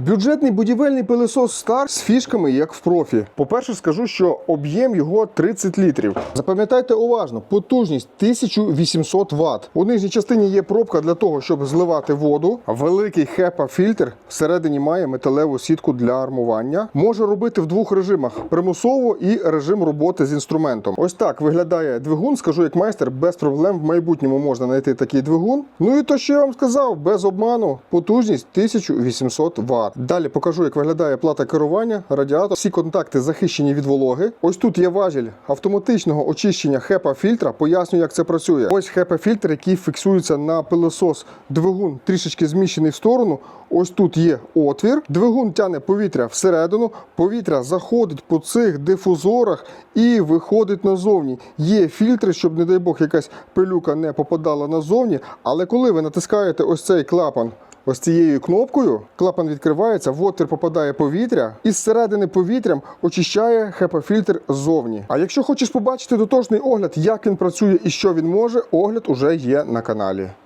Бюджетний будівельний пилисос Star з фішками, як в профі. По-перше, скажу, що об'єм його 30 літрів. Запам'ятайте уважно, потужність 1800 Вт. У нижній частині є пробка для того, щоб зливати воду. Великий HEPA фільтр всередині має металеву сітку для армування. Може робити в двох режимах: примусово і режим роботи з інструментом. Ось так виглядає двигун. Скажу як майстер, без проблем в майбутньому можна знайти такий двигун. Ну і то, що я вам сказав, без обману, потужність 1800 Вт. Далі покажу, як виглядає плата керування, радіатор. Всі контакти захищені від вологи. Ось тут є важіль автоматичного очищення HEPA фільтра. Поясню, як це працює. Ось HEPA фільтр, який фіксується на пилосос. Двигун трішечки зміщений в сторону. Ось тут є отвір. Двигун тягне повітря всередину. Повітря заходить по цих дифузорах і виходить назовні. Є фільтри, щоб, не дай Бог, якась пилюка не попадала назовні. Але коли ви натискаєте ось цей клапан. Ось цією кнопкою клапан відкривається, в отвір попадає повітря, і зсередини повітрям очищає HEPA-фільтр ззовні. А якщо хочеш побачити дотошний огляд, як він працює і що він може, огляд уже є на каналі.